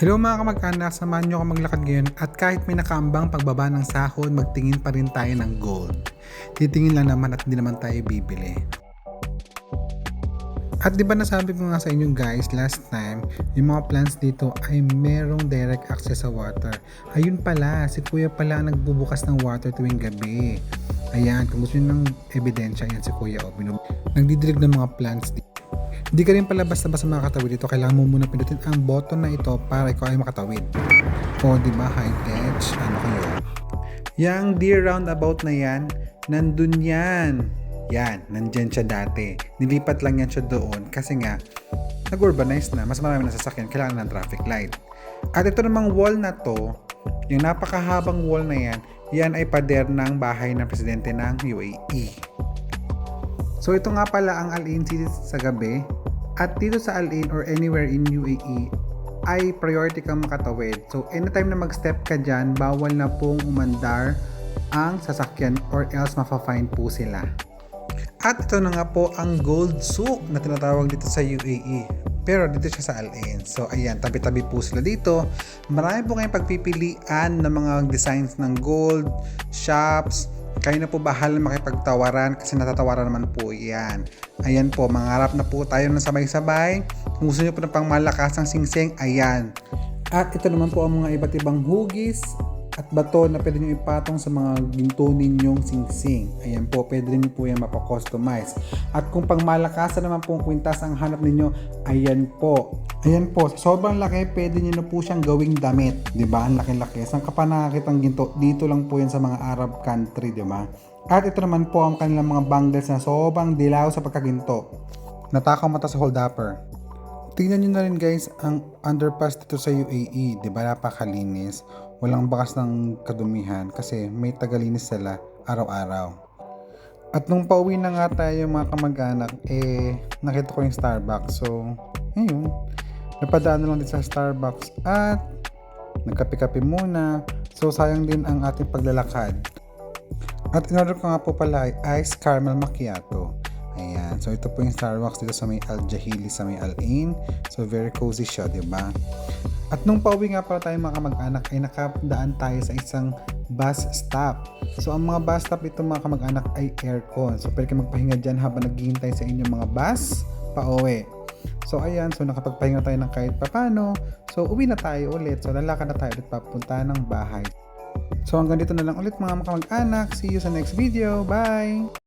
Hello mga kamag-anak, samahan nyo ako maglakad ngayon at kahit may nakaambang pagbaba ng sahod, magtingin pa rin tayo ng gold. Titingin lang naman at hindi naman tayo bibili. At di ba nasabi ko nga sa inyo guys last time, yung mga plants dito ay merong direct access sa water. Ayun pala, si kuya pala ang nagbubukas ng water tuwing gabi. Ayan, kung gusto nyo ng ebidensya, ayan si kuya. Oh, binub- nagdidilig ng mga plants dito. Hindi ka rin pala basta-basta makakatawid dito. Kailangan mo muna pindutin ang button na ito para ikaw ay makatawid. O, di ba, high tech? Ano kayo? Yang deer roundabout na yan, nandun yan. Yan, nandyan siya dati. Nilipat lang yan siya doon kasi nga, nag-urbanize na, mas marami na sasakyan, kailangan ng traffic light. At ito namang wall na to, yung napakahabang wall na yan, yan ay pader ng bahay ng presidente ng UAE. So ito nga pala ang Al-Ain City sa gabi. At dito sa Al-Ain or anywhere in UAE ay priority kang makatawid. So anytime na mag-step ka dyan, bawal na pong umandar ang sasakyan or else mafa-fine po sila. At ito na nga po ang gold souk na tinatawag dito sa UAE. Pero dito siya sa Al-Ain. So ayan, tabi-tabi po sila dito. Marami po kayong pagpipilian ng mga designs ng gold, shops, kayo na po bahala makipagtawaran kasi natatawaran naman po yan. Ayan po, mangarap na po tayo ng sabay-sabay. Kung gusto nyo po ng pangmalakasang singsing, ayan. At ito naman po ang mga iba't ibang hugis at bato na pwede nyo ipatong sa mga ginto ninyong singsing. Ayan po, pwede rin po yan mapakustomize. At kung pangmalakasan naman po kwintas ang hanap ninyo, ayan po. Ayan po, sobrang laki, pwede nyo na po siyang gawing damit. Ba? Ang laki-laki. Saan ka pa nakakita ng ginto? Dito lang po yan sa mga Arab country, ba? At ito naman po ang kanilang mga bangles na sobrang dilaw sa pagkaginto. Natakaw mata sa holdupper. Tingnan nyo na rin guys ang underpass dito sa UAE, 'di ba? Napakalinis. Walang bakas ng kadumihan kasi may tagalinis sila araw-araw. At nung pauwi na nga tayo mga kamag-anak, eh nakita ko yung Starbucks. So, ayun. Napadaan na lang din sa Starbucks at nagkape-kape muna. So, sayang din ang ating paglalakad. At in-order ko nga po pala ay Ice Caramel Macchiato. Ayan. So, ito po yung Starbucks dito sa may Al Jahili, sa may Al Ain. So, very cozy siya, di ba? At nung pauwi nga pala tayo mga kamag-anak, ay nakadaan tayo sa isang bus stop. So, ang mga bus stop ito mga kamag-anak ay aircon. So, pwede kayo magpahinga dyan habang naghihintay sa inyong mga bus pa-uwi. So, ayan. So, nakapagpahinga tayo ng kahit papano. So, uwi na tayo ulit. So, lalakad na tayo ulit papunta ng bahay. So, hanggang dito na lang ulit mga kamag-anak. See you sa next video. Bye!